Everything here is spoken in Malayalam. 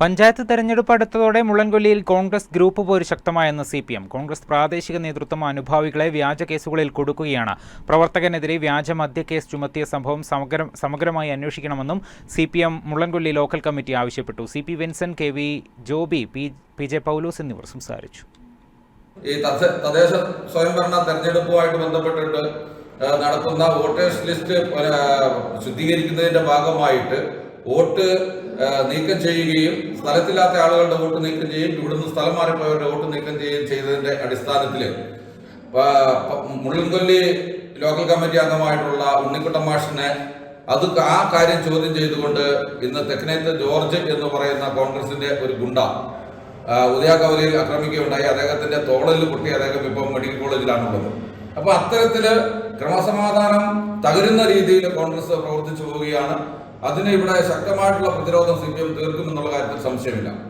പഞ്ചായത്ത് തെരഞ്ഞെടുപ്പ് അടുത്തതോടെ മുള്ളൻകൊല്ലിയിൽ കോൺഗ്രസ് ഗ്രൂപ്പ് പോര് ശക്തമായെന്ന് സി പി എം കോൺഗ്രസ് പ്രാദേശിക നേതൃത്വം അനുഭാവികളെ വ്യാജ കേസുകളിൽ കൊടുക്കുകയാണ്. പ്രവർത്തകനെതിരെ വ്യാജ മദ്യ കേസ് ചുമത്തിയ സംഭവം സമഗ്ര സമഗ്രമായി അന്വേഷിക്കണമെന്നും C P M Mullankolli local committee ആവശ്യപ്പെട്ടു. C P Vinson K V Joby P P J Paulose എന്നിവർ സംസാരിച്ചു. ഈ തദ്ദ- തദ്ദേശ സ്വയംഭരണ തെരഞ്ഞെടുപ്പുമായിട്ട് ബന്ധപ്പെട്ടിട്ട് നടത്തുന്ന വോട്ടേഴ്സ് ലിസ്റ്റ് ശുദ്ധീകരിക്കുന്നതിന്റെ ഭാഗമായിട്ട് വോട്ട് നീക്കം ചെയ്യുകയും സ്ഥലത്തില്ലാത്ത ആളുകളുടെ വോട്ട് നീക്കം ചെയ്യുകയും ഇവിടുന്ന് സ്ഥലം മാറിപ്പോയവരുടെ വോട്ട് നീക്കം ചെയ്യുകയും ചെയ്തതിന്റെ അടിസ്ഥാനത്തിൽ മുള്ളൻകൊല്ലി ലോക്കൽ കമ്മിറ്റി അംഗമായിട്ടുള്ള ഉണ്ണിക്കുട്ടൻ മാഷിനെ അത് ആ കാര്യം ചോദ്യം ചെയ്തുകൊണ്ട് ഇന്ന് തെക്കനേത്ത് ജോർജ് എന്ന് പറയുന്ന കോൺഗ്രസിന്റെ ഒരു ഗുണ്ട ആ, ഉദയ കവലയിൽ ആക്രമിക്കുകയുണ്ടായി. അദ്ദേഹത്തിന്റെ തോളലിൽ പൊട്ടി അദ്ദേഹം ഇപ്പം മെഡിക്കൽ കോളേജിലാണുള്ളത്. അപ്പൊ അത്തരത്തിൽ ക്രമസമാധാനം തകരുന്ന രീതിയിൽ കോൺഗ്രസ് പ്രവർത്തിച്ചു പോവുകയാണ്. അതിന് ഇവിടെ ശക്തമായിട്ടുള്ള പ്രതിരോധം സി പി എം തീർക്കുമെന്നുള്ള കാര്യത്തിൽ സംശയമില്ല.